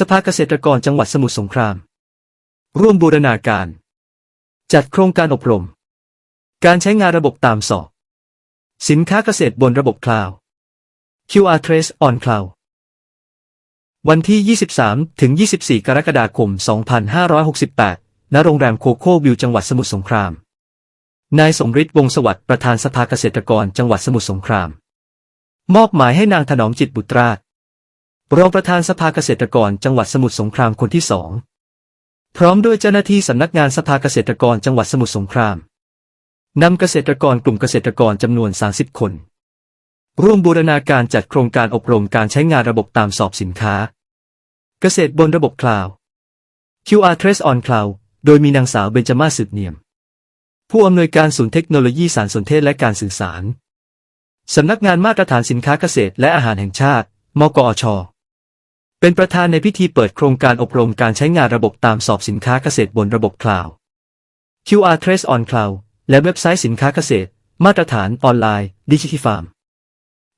สภาเกษตรกรจังหวัดสมุทรสงคราม ร่วมบูรณาการ จัดโครงการอบรม การใช้งานระบบตามสอบ สินค้าเกษตรบนระบบคลาวด์ QR Trace on Cloud วันที่ 23 ถึง 24 กรกฎาคม 2568 ณ โรงแรมโคโค่วิวจังหวัดสมุทรสงคราม นายสมฤทธิ์วงศ์สวัสดิ์ประธานสภาเกษตรกรจังหวัดสมุทรสงคราม มอบหมายให้นางถนอมจิตบุตราช รองประธานสภาเกษตรกรจังหวัดสมุทรสงครามคนที่สองพร้อมด้วยเจ้าหน้าที่สำนักงานสภาเกษตรกรจังหวัดสมุทรสงครามนำเกษตรกรกลุ่มเกษตรกรจำนวน 30 คน ร่วมบูรณาการจัดโครงการอบรมการใช้งานระบบตามสอบสินค้า เกษตรบนระบบคลาวด์ QR Trace on Cloud โดยมีนางสาวเบญจมาศสืบเนียม ผู้อำนวยการศูนย์เทคโนโลยีสารสนเทศและการสื่อสาร สำนักงานมาตรฐานสินค้าเกษตรและอาหารแห่งชาติ มกอช เป็นประธานในพิธีเปิดโครงการอบรมการใช้งานระบบตามสอบสินค้าเกษตรบนระบบคลาวด์ QR Trace on Cloud และเว็บไซต์สินค้าเกษตร มาตรฐานออนไลน์ Digifarm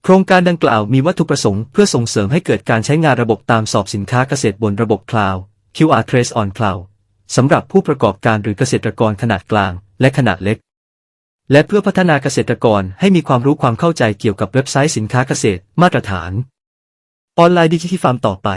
โครงการดังกล่าวมีวัตถุประสงค์เพื่อส่งเสริมให้เกิดการใช้งานระบบตามสอบสินค้าเกษตรบนระบบคลาวด์ QR Trace on Cloud สำหรับผู้ประกอบการหรือเกษตรกรขนาดกลาง และขนาดเล็ก และเพื่อพัฒนาเกษตรกรให้มีความรู้ความเข้าใจเกี่ยวกับเว็บไซต์สินค้าเกษตร มาตรฐาน ออนไลน์ดิจิทัลฟาร์มต่อไป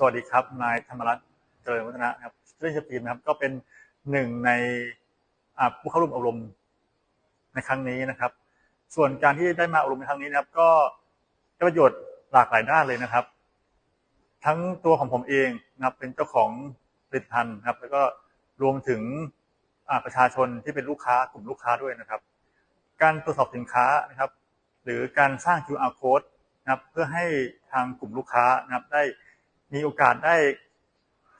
สวัสดีครับ นายธรรมรัตน์เจริญวัฒนะครับเรื่องชพีมนะครับ ก็เป็นหนึ่งในผู้เข้าร่วมอบรมในครั้งนี้นะครับ ส่วนการที่ได้มาอบรมในครั้งนี้นะครับ ก็ได้ประโยชน์หลากหลายด้านเลยนะครับ ทั้งตัวของผมเองนะครับ เป็นเจ้าของผลิตภัณฑ์นะครับ แล้วก็รวมถึงประชาชนที่เป็นลูกค้ากลุ่มลูกค้าด้วยนะครับ การตรวจสอบสินค้านะครับ หรือการสร้าง QR code นะครับ เพื่อให้ทางกลุ่มลูกค้านะครับได้ มีโอกาสได้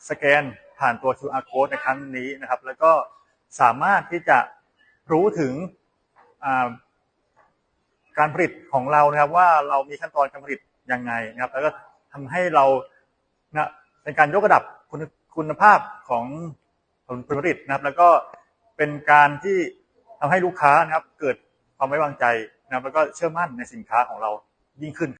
สแกนผ่านตัว QR code ในครั้งนี้นะครับ แล้วก็สามารถที่จะรู้ถึงการผลิตของเรานะครับ ว่าเรามีขั้นตอนการผลิตยังไงนะครับ แล้วก็ทำให้เรานะเป็นการยกระดับคุณคุณภาพของผลผลิตนะครับ แล้วก็เป็นการที่ทำให้ลูกค้านะครับ เกิดความไว้วางใจนะครับ แล้วก็เชื่อมั่นในสินค้าของเรายิ่งขึ้น